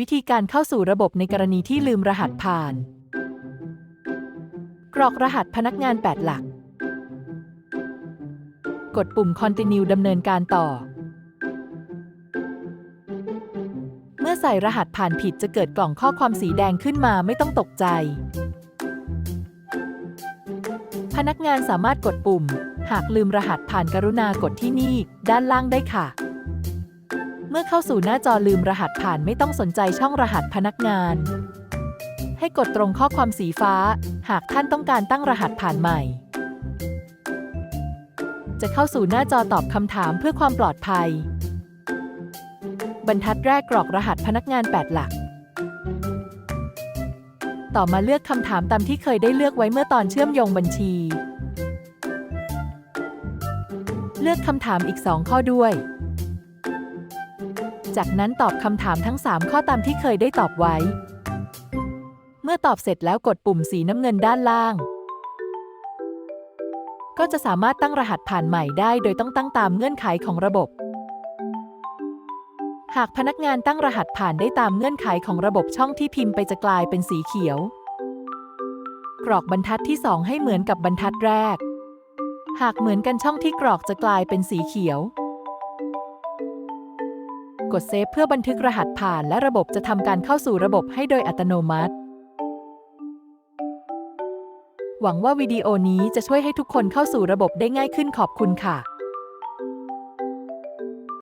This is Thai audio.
วิธีการเข้าสู่ระบบในกรณีที่ลืมรหัสผ่าน กรอกรหัสพนักงาน 8 หลัก กดปุ่ม Continue ดำเนินการต่อ เมื่อใส่รหัสผ่านผิดจะเกิดกล่องข้อความสีแดงขึ้นมาไม่ต้องตกใจ พนักงานสามารถกดปุ่ม หากลืมรหัสผ่านกรุณากดที่นี่ ด้านล่างได้ค่ะ มื่อเข้าสู่หน้าจอลืมรหัสผ่านไม่ต้องสนใจช่องรหัสพนักงาน ให้กดตรงข้อความสีฟ้า หากท่านต้องการตั้งรหัสผ่านใหม่ จะเข้าสู่หน้าจอตอบคำถามเพื่อความปลอดภัย บรรทัดแรกกรอกรหัสพนักงาน 8 หลัก ต่อมาเลือกคำถามตามที่เคยได้เลือกไว้เมื่อตอนเชื่อมโยงบัญชี เลือกคำถามอีก 2 ข้อด้วย จากนั้นตอบคำถามทั้ง 3 ข้อตามที่เคยได้ตอบไว้ เมื่อตอบเสร็จแล้วกดปุ่มสีน้ำเงินด้านล่าง ก็จะสามารถตั้งรหัสผ่านใหม่ได้ โดยต้องตั้งตามเงื่อนไขของระบบ หากพนักงานตั้งรหัสผ่านได้ตามเงื่อนไขของระบบช่องที่พิมพ์ไปจะกลายเป็นสีเขียว กรอกบรรทัดที่ 2 ให้เหมือนกับบรรทัดแรก หากเหมือนกันช่องที่กรอกจะกลายเป็นสีเขียว กดเซฟเพื่อบันทึกรหัสผ่าน และระบบจะทำการเข้าสู่ระบบให้โดยอัตโนมัติ หวังว่าวิดีโอนี้จะช่วยให้ทุกคนเข้าสู่ระบบได้ง่ายขึ้นขอบคุณค่ะ